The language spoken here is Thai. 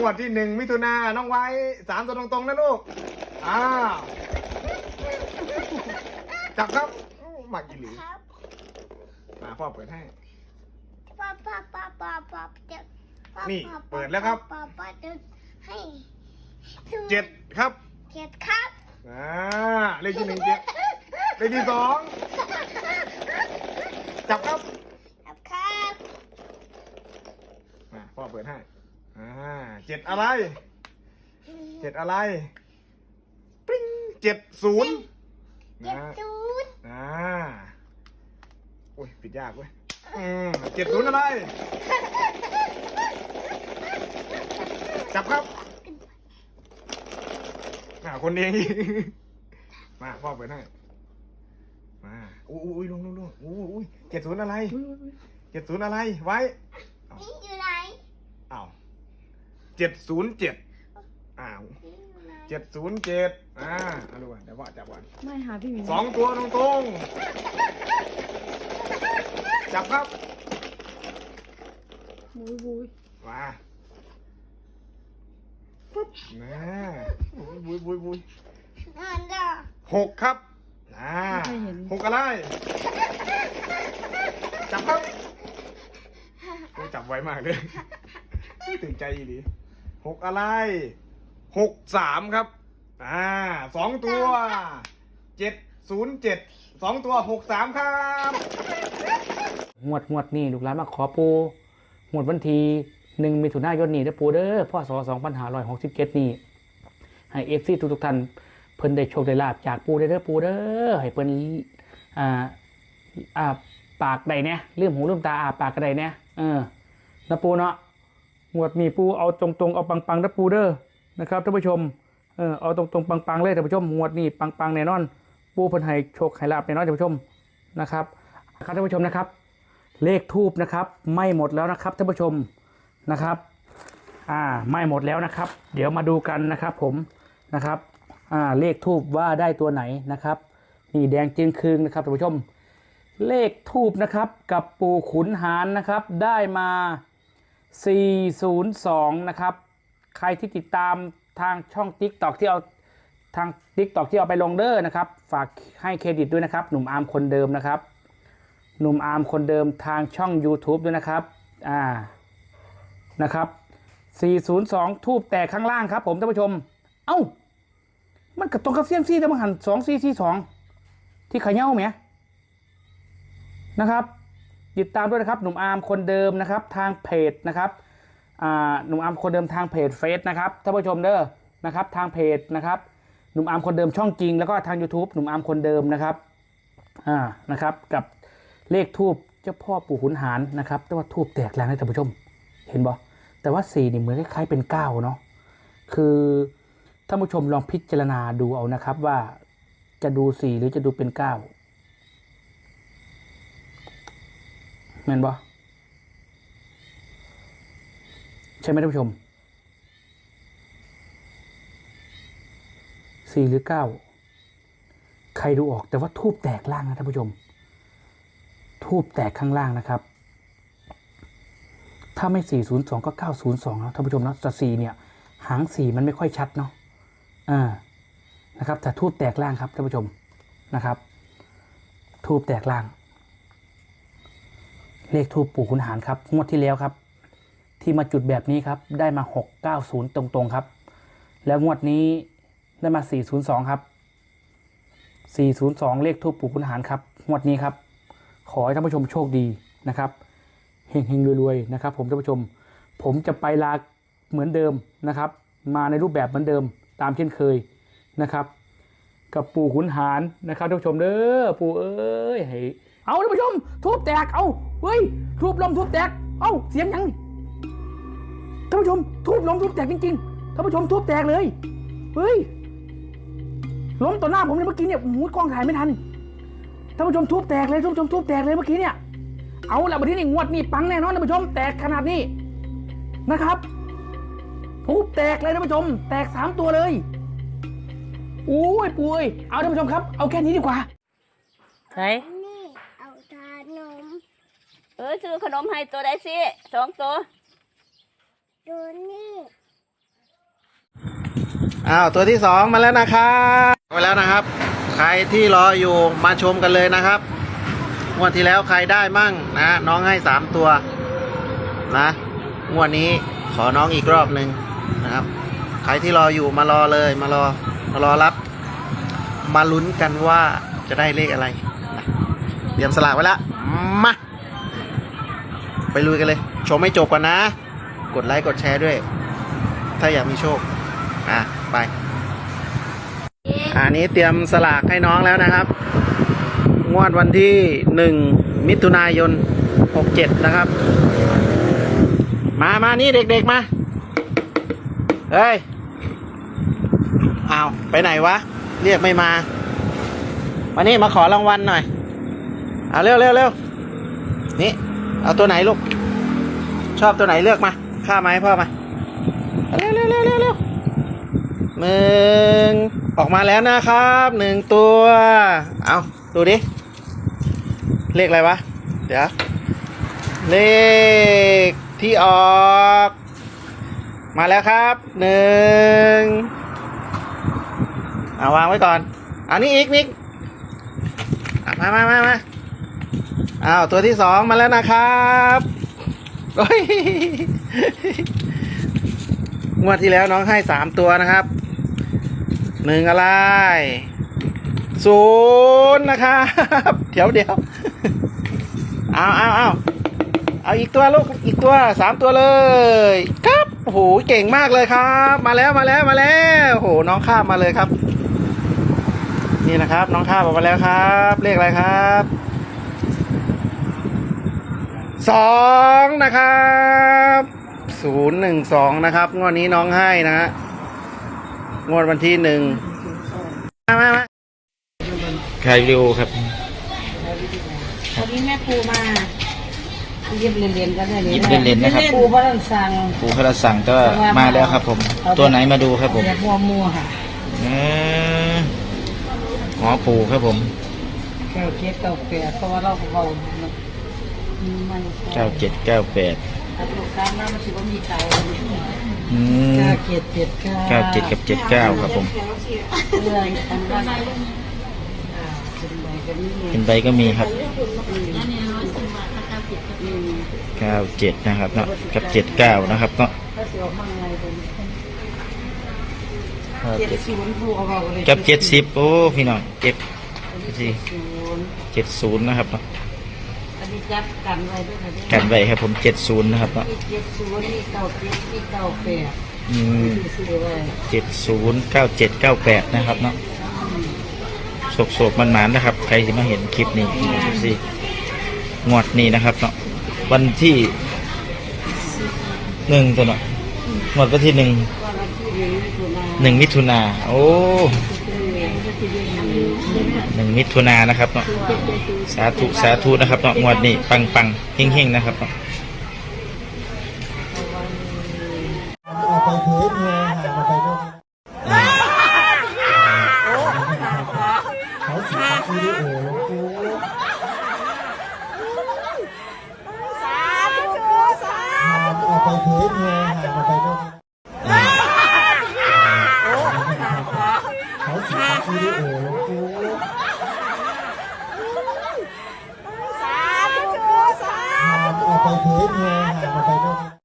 งวดที่หนึ่งมิถุนาน้องไว้สามตัวตรงๆนะลูก อ้าวจับครับอู้หมักอีหลีครับมาพ่อเปิดให้ป้าป้าป้าป้าป้าเจ็ดป้านี่ป้าเปิดแล้วครับป้าป้าจะให้เจ็ดครับเจ็ดครับอ่าเลขที่หนึ่งเจ็ดเลขที่สองจับครับครับครับมาพ่อเปิดให้ อ่าเจ็ดอะไรเจ็ดอะไรปริ้งเจ็ดศูนย์เจ็ดนะศูนย์อ่าโอ้ยปิดยากเว้ยอืมเจ็ดศูนย์อะไรจับครับอ่าคนเองอีกมาพ่อเปิดให้มาอุ้ยอุ้ยลงลงลงอุ้ยอุ้ยเจ็ดศูนย์อะไรเจ็ดศูนย์อะไรไว้นี่อยู่ไหนอ้าว เจ็ดศูนย์เจ็ดอ้าวนี่อยู่ไหนเจ็ดศูนย์เจ็ดอ่าเอาดูก่อนเดี๋ยวพ่อจับก่อนไม่หาพี่หมิงสองตัวตรงๆจับครับบุยบุยมาปุ๊บนะบุยบุยบุยนั่นจ้ะหกครับอ่าหกอะไรจับครับโอ้ยจับไวมากเลย ตื่นใจดี หกอะไรหกสามครับ อ่าสองตัวเจ็ดศูนย์เจ็ดสองตัวหกสามครับงวดงวดนี่ลูกหลานมาขอปูงวดวันที่หนึ่งมิถุนายนนี่เด้อปูเด้อพ่อสอสองพันห้าร้อยหกสิบเจ็ดนี่ให้เอฟซีทุกทุกๆท่านเพิ่นได้โชคได้ลาบจากปูได้เด้อปูเด้อให้เพิ่นอ่าอ่าปากใดเนี่ยเรื่องหูเรื่องตาอาปากกระไดเนี่ยเออนะปูเนาะ งวดนี้ปูเอาตรงๆเอาปังๆนะปูเด้อนะครับท่านผู้ชมเออเอาตรงๆปังๆเลยท่านผู้ชมงวดนี้ปังๆแน่นอน ปูเพิ่นให้โชคให้ลาบแน่นอนท่านผู้ชมนะครับครับท่านผู้ชมนะครับ เลขทูบนะครับ ไม่หมดแล้วนะครับท่านผู้ชมนะครับอ่าไม่หมดแล้วนะครับ เดี๋ยวมาดูกันนะครับผมนะครับอ่าเลขทูบว่าได้ตัวไหนนะครับนี่แดงจึงคืงนะครับท่านผู้ชม เลขทูบนะครับกับปูขุนหารนะครับได้มา 402 นะครับ ใครที่ติดตามทางช่อง t ิ k t o k ที่เอาทาง t ิ k t o k ที่เอาไปลงเด้อนะครับ ฝากให้เครดิตด้วยนะครับ หนุ่มอาร์มคนเดิมนะครับ หนุ่มอาร์มคนเดิมทางช่อง YouTube ด้วยนะครับ อ่า นะครับ 402 ทูบแตกข้างล่างครับผมท่านผู้ชม เอ้า มันกับตรงกับเซียมซี่แต่มันหัน2 4 4 2 ที่ขย่าไหมนะครับ ติดตามด้วยนะครับหนุ่มอาร์มคนเดิมนะครับทางเพจนะครับหนุ่มอาร์มคนเดิมทางเพจเฟซนะครับท่านผู้ชมเด้อนะครับทางเพจนะครับหนุ่มอาร์มคนเดิมช่องจริง แล้วก็ทาง YouTube หนุ่มอาร์มคนเดิมนะครับอ่านะครับกับเลขทูบเจ้าพ่อปู่ขุนหารนะครับแต่ว่าทูบแตกแรงนะท่านผู้ชมเห็นบ่แต่ว่าสี่นี่เหมือนคล้ายๆเป็นเก้าเนาะคือท่านผู้ชมลองพิจารณาดูเอานะครับว่าจะดูสี่หรือจะดูเป็นเก้า เห็นบ่ใช่ไหมท่านผู้ชมสี่หรือเก้าใครดูออกแต่ว่าทูบแตกล่างนะท่านผู้ชม ทูบแตกข้างล่างนะครับ ถ้าไม่ 402 ก็ 902นะท่านผู้ชมนะแต่4เนี่ย หางสีมันไม่ค่อยชัดเนาะอ่านะครับแต่ทูบแตกล่างครับท่านผู้ชมนะครับ ทูบแตกล่าง เลขทูบปู่ขุนหารครับงวดที่แล้วครับ ที่มาจุดแบบนี้ครับ ได้มา 690 ตรงๆครับ แล้วงวดนี้ได้มา 402 ครับ 402 เลขทูบปู่ขุนหารครับงวดนี้ครับ ขอให้ท่านผู้ชมโชคดีนะครับเฮงๆรวยๆนะครับ ผมท่านผู้ชม ผมจะไปลาเหมือนเดิมนะครับ มาในรูปแบบเหมือนเดิมตามเช่นเคยนะครับ กับปู่ขุนหารนะครับท่านผู้ชมเด้อปู่เอ้ยให้เอาท่านผู้ชมทุบแตกเอา เฮ้ยทุบลมทุบแตก เอ้าเสียงยังท่านผู้ชมทุบลมทุบแตกจริงๆท่านผู้ชมทุบแตกเลยเฮ้ยล้มต่อหน้าผมเลยเมื่อกี้เนี่ยโอ้โหกล้องถ่ายไม่ทันท่านผู้ชมทุบแตกเลยท่านผู้ชมทุบแตกเลยเมื่อกี้เนี่ยเอาละบัดนี้นี่งวดนี่ปังแน่นอนท่านผู้ชมแตกขนาดนี้นะครับทุบแตกเลยท่านผู้ชม แตกสามตัวเลยโอ้ยปุ้ยเอาท่านผู้ชมครับ เอาแค่นี้ดีกว่าเฮ้ย เออซื้อขนมให้ตัวใดสิสองตัวตัวนี้อ้าวตัวที่สองมาแล้วนะครับมาแล้วนะครับ ใครที่รออยู่มาชมกันเลยนะครับงวดที่แล้วใครได้มั่งนะน้องให้สามตัวนะงวดนี้ขอน้องอีกรอบหนึ่งนะครับ ใครที่รออยู่มารอเลยมารอมารอรับ มาลุ้นกันว่าจะได้เลขอะไรนะเตรียมสลากไว้แล้วมา ไปลุยกันเลย ชมไม่จบก่อนนะ กดไลค์กดแชร์ด้วย ถ้าอยากมีโชค อะ ไป อันนี้เตรียมสลากให้น้องแล้วนะครับ งวดวันที่หนึ่งมิถุนายนหกเจ็ดนะครับ มามานี่เด็กๆมา เฮ้ยอ้าวไปไหนวะ เรียกไม่มามานี่มาขอรางวัลหน่อย เอาเร็วเร็วเร็วนี่ เอาตัวไหนลูก ชอบตัวไหนเลือกมาข้ามาให้พ่อมาเร็วเร็วเร็วเร็วเร็วหนึ่งออกมาแล้วนะครับหนึ่งตัว เอาดูดิ เลขอะไรวะ เดี๋ยว เลขที่ออก มาแล้วครับหนึ่งเอาวางไว้ก่อน อันนี้อีกนิกมามามามา อ้าวตัวที่สองมาแล้วนะครับโอ้ยงวดที่แล้วน้องให้สามตัวนะครับหนึ่งอะไรศูนย์นะครับ เดี๋ยวเดี๋ยวเอาเอาเอาเอาอีกตัวลูกอีกตัวสามตัวเลย ครับโหเก่งมากเลยครับ มาแล้วมาแล้วมาแล้วโอ้โหน้องข้ามมาเลยครับ นี่นะครับ น้องข้ามออกมาแล้วครับเลขอะไรครับ สองนะครับศูนย์หนึ่งสองนะครับ งวดนี้น้องให้นะฮะงวดวันที่หนึ่งมามามาใครวิวครับวันนี้แม่ครูมาเย็บเรียนๆกันได้เลยหยิบเล่นๆนะครับครูพระรันสั่งปูพระสั่งก็มาแล้วครับผม ตัวไหนมาดูครับผมแบบมัวมัวๆค่ะเออหมอปูครับผมเก้าเจ็ดเก้าแปดเพราะว่าเราเบามัน เก้าเจ็ดเก้าแปดถ้าลูกค้ามามันถือว่ามีเก่าอืมเก้าเจ็ดเจ็ดเก้าเก้าเจ็ดกับเจ็ดเก้าครับผมเรื่องอันนั้นอ่าเป็นใบกันนี่เป็นใบก็มีครับอืมเก้าเจ็ดนะครับเนาะกับเจ็ดเก้านะครับเนาะถ้าเสียวมั่งไงเป็นเก้าเจ็เจ็ดดศูนย์ครูเอาเบาเลยกับเจ็ดสิบโอ้พี่น้องเจ็ดสิศูนย์เจ็ดศูนย์นะครับเนาะ อันนี้จับกันไว้ด้วยค่ะกันไว้ครับผมเจ็ดศูนย์นะครับเนาะมีเจ็ดศูนย์มีเก้าเจ็ดมีเก้าแปดอืมที่ซื้อไว้เจ็ดศูนย์เก้าเจ็ดเก้าแปดนะครับเนาะโศกโศกมันหมานๆนะครับ ใครที่มาเห็นคลิปนี้สิงวดนี้นะครับเนาะวันที่หนึ่งตัวเนาะงวดวันที่หนึ่งว่าวันที่หนึ่งมิถุนาหนึ่งมิถุนาโอ้วันที่ หนึ่งมิถุนานะครับเนาะสาธุสาธุนะครับเนาะงวดนี้ปังปังเฮงเฮงนะครับเนาะเอาไปเผยแพร่ห่างออกไปโน่นเขาสีวิดีโอลงกูสาธุสาธุห่าไปเผยแพร่ห่างออกไปโน่น